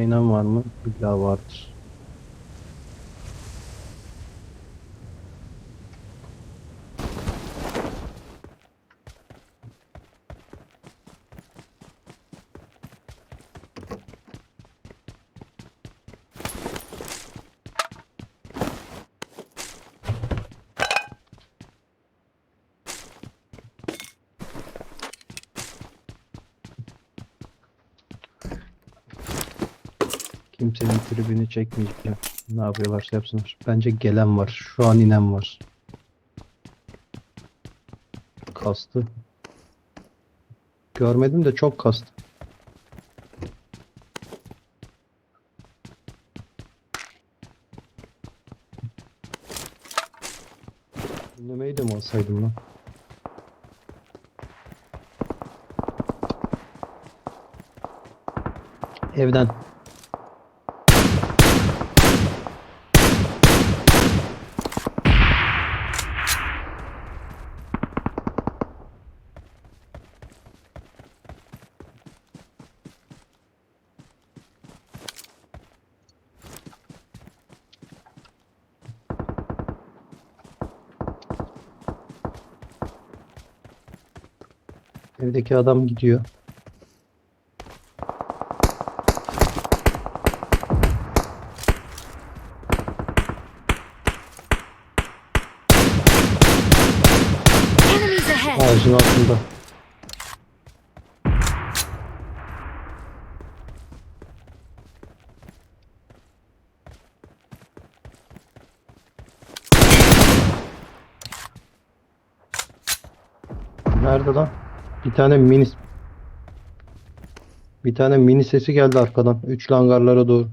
İnen var mı? İlla vardır. Kimsenin tribünü çekmeyeceğim. Ne yapıyorlarsa yapsınlar. Bence gelen var. Şu an inen var. Kastı. Görmedim de çok kastı. Dinlemeyi de mi alsaydım lan? Evden. Evdeki adam gidiyor. Ağacın altında. Nerede lan? Bir tane mini Bir tane mini sesi geldi arkadan. Üç hangarlara doğru.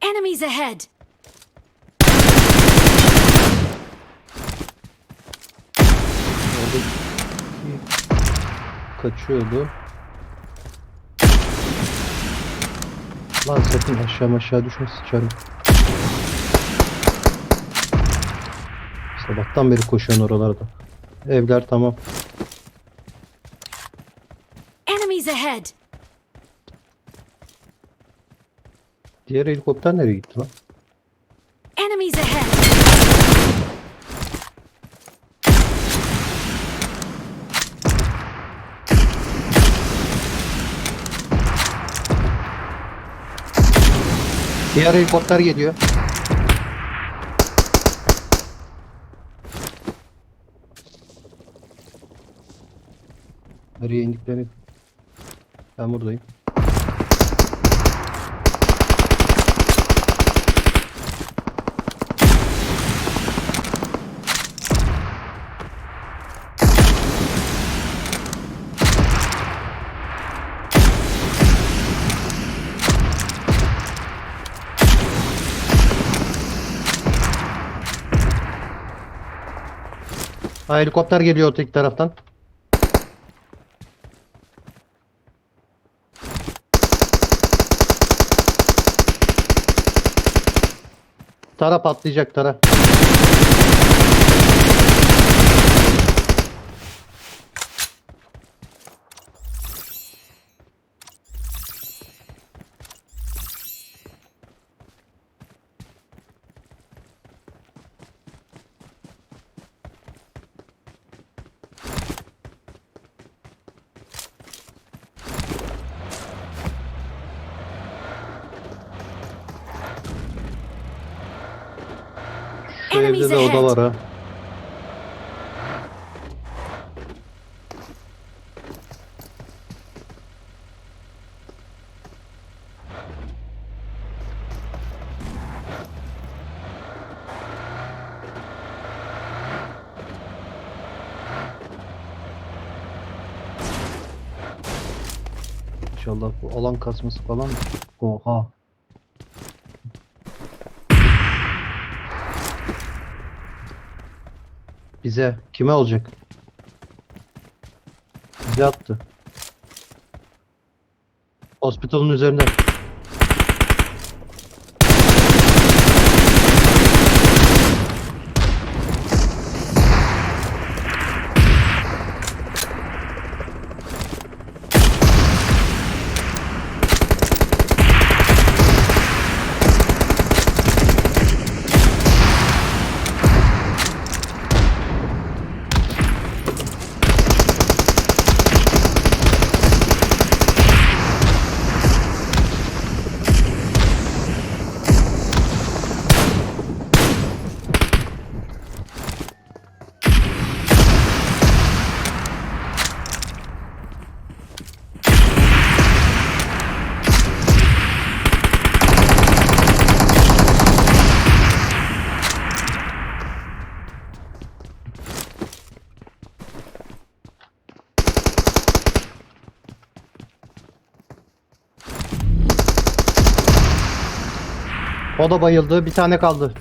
Enemies ahead! Orada kaçıyordu. Lan sakın aşağı aşağı düşme sıçarım. Sabahtan beri koşuyorsun oralarda. Evler tamam. Enemies ahead! Diğer helikopter nereye gitti lan? Enemies ahead! Diğer helikopter geliyor. Nereye indikleri? Ben buradayım. Ha helikopter geliyor öteki taraftan. Tara patlayacak tara. Evde de oda ahead. var ha. İnşallah bu alan kasması falan. Oha. Bize. Kime olacak? Bize attı. Hospital'ın üzerinde. O da bayıldı. Bir tane kaldı.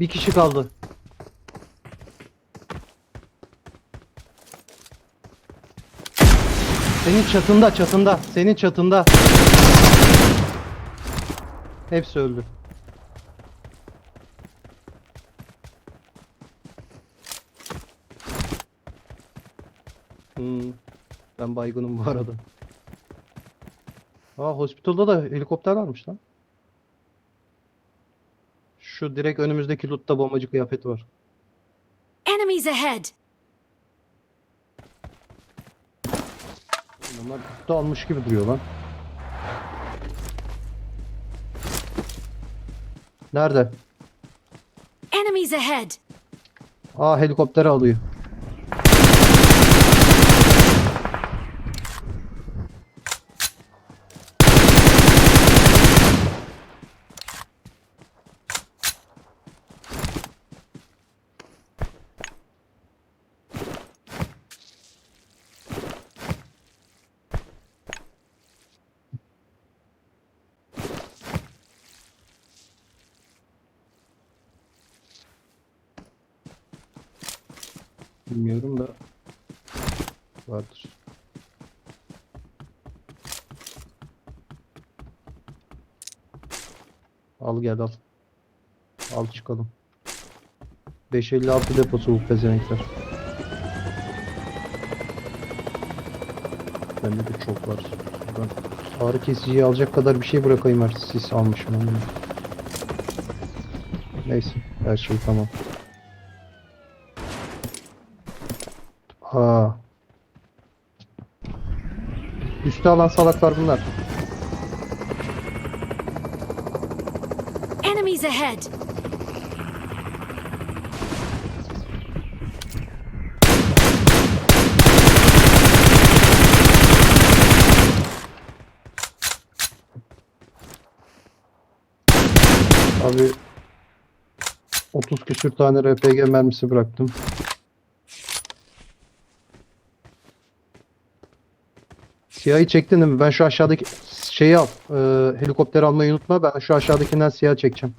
Bir kişi kaldı. Senin çatında çatında. Senin çatında. Hepsi öldü. Hmm. Ben baygınım bu arada. Aa hospitalda da helikopter varmış lan. Şu direkt önümüzdeki lootta bombacı kıyafeti var. Enemies ahead! Bunlar loot'ta almış gibi duruyor lan. Nerede? Enemies ahead! Aa helikopter alıyor. Bilmiyorum da vardır. Al gel al. Al çıkalım. 556 deposu bu pezevenkler. Bende de çok var. Ben ağrı kesiciyi alacak kadar bir şey bırakayım var. Sis almışım onu. Neyse her şey tamam. Aa. Üste alan salaklar bunlar. Enemies ahead! Abi 30 küsür tane RPG mermisi bıraktım. Siyahı çektin mi? Ben şu aşağıdaki şeyi al. e, helikopteri almayı unutma. Ben şu aşağıdakinden siyah çekeceğim.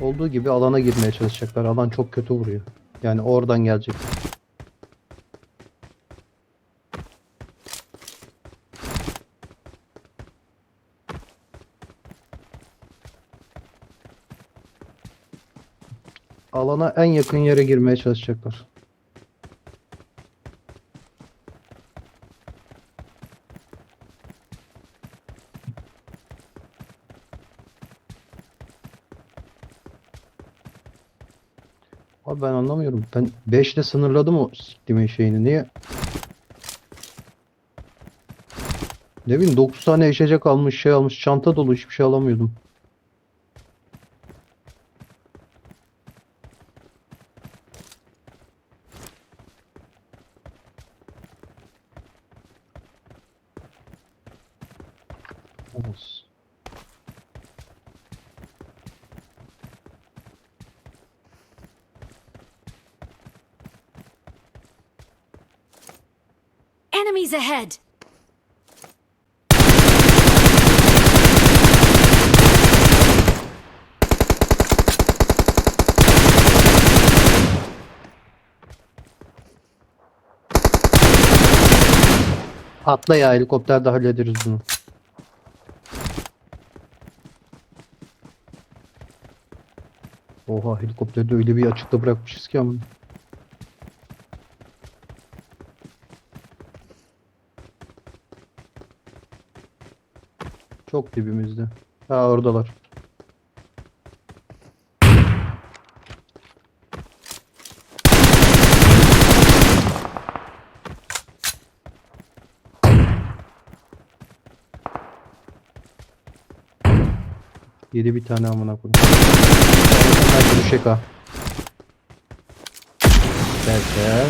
Olduğu gibi alana girmeye çalışacaklar. Alan çok kötü vuruyor. Yani oradan gelecek. Alana en yakın yere girmeye çalışacaklar. Abi ben anlamıyorum. Ben 5 ile sınırladım o siktimin şeyini. Niye? Ne bileyim 9 tane eşecek almış şey almış. Çanta dolu hiçbir şey alamıyordum. Olsun. Enemies ahead! Atla ya helikopterde hallederiz bunu. Oha helikopterde öyle bir açıkta bırakmışız ki ama. Çok dibimizde. Ha oradalar. Yedi bir tane amına koyayım. Düşecek ha. Derken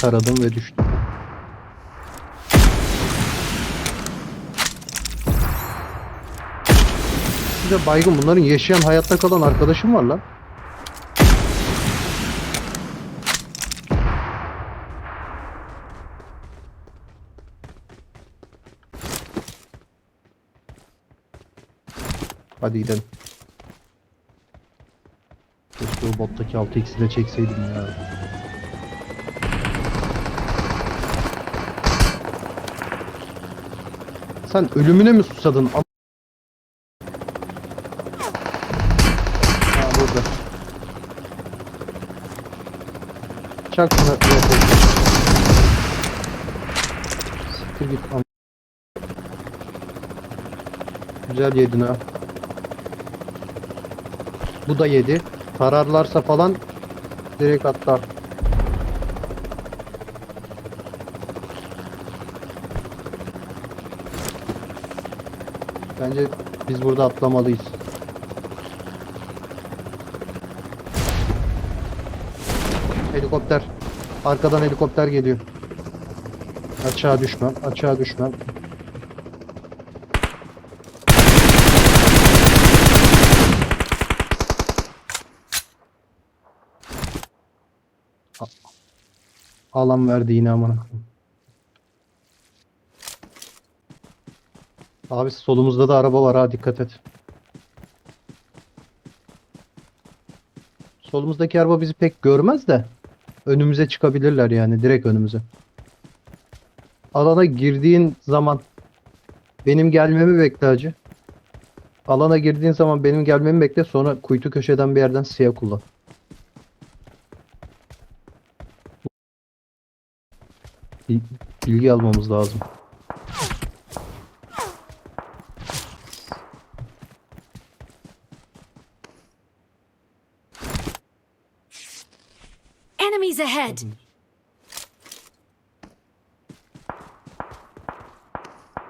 taradım ve düştüm. Bir baygın bunların yaşayan hayatta kalan arkadaşım var lan. Hadi gidelim. Keşke o bottaki 6x'i de çekseydim ya. Sen ölümüne mi susadın? Ha burada. Çak yapalım. Siktir git Güzel yedin ha. Bu da yedi. Tararlarsa falan direkt atlar. Bence biz burada atlamalıyız. Helikopter. Arkadan helikopter geliyor. Açığa düşmem, açığa düşmem. Alan verdi yine koyayım. Abi solumuzda da araba var ha dikkat et. Solumuzdaki araba bizi pek görmez de önümüze çıkabilirler yani direkt önümüze. Alana girdiğin zaman benim gelmemi bekle hacı. Alana girdiğin zaman benim gelmemi bekle sonra kuytu köşeden bir yerden siyah kullan. Bil- Bilgi almamız lazım. Enemies ahead!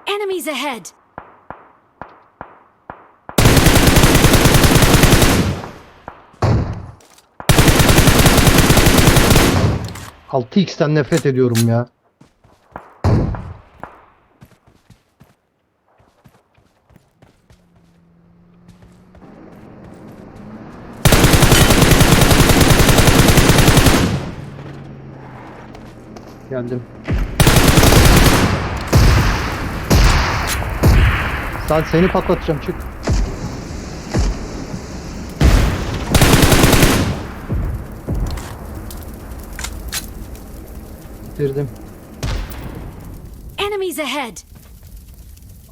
Enemies ahead! 6x'ten nefret ediyorum ya. Geldim. Sen seni patlatacağım çık. Bitirdim. Enemies ahead!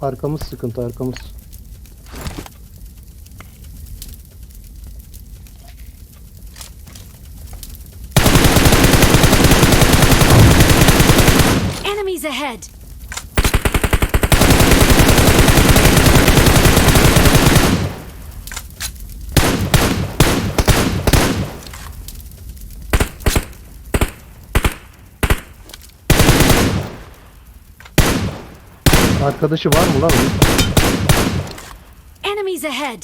Arkamız sıkıntı arkamız. Enemies ahead! Arkadaşı var mı lan? Enemies ahead!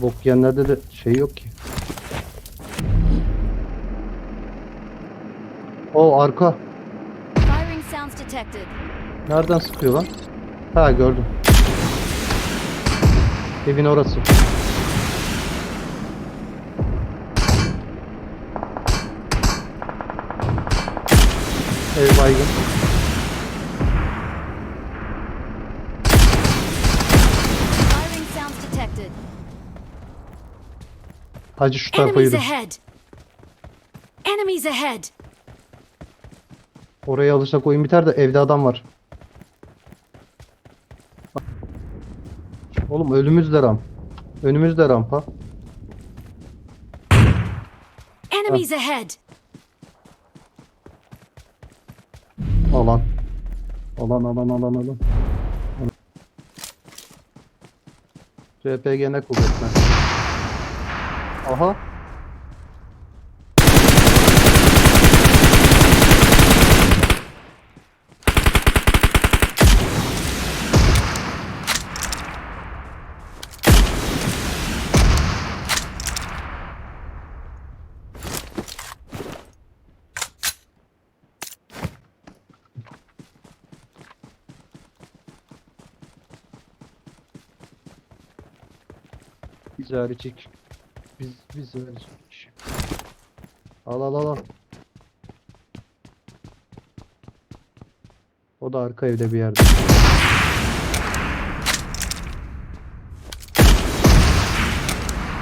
Bok yiyenlerde de şey yok ki. O arka. Nereden sıkıyor lan? Ha gördüm. Evin orası. Ev baygın. Firing sounds detected. Hacı şu tarafa Enemies yürü. ahead! Enemies ahead! Oraya alırsak oyun biter de evde adam var. Oğlum önümüzde ramp. Önümüzde rampa. Enemies ahead! Alan. Alan alan alan alan. RPG ne kuvvetler. Aha. Biz hariç Biz biz hariç. Al al al al. O da arka evde bir yerde.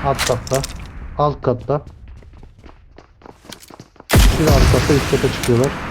Alt katta. Alt katta. Bir alt katta üst kata çıkıyorlar.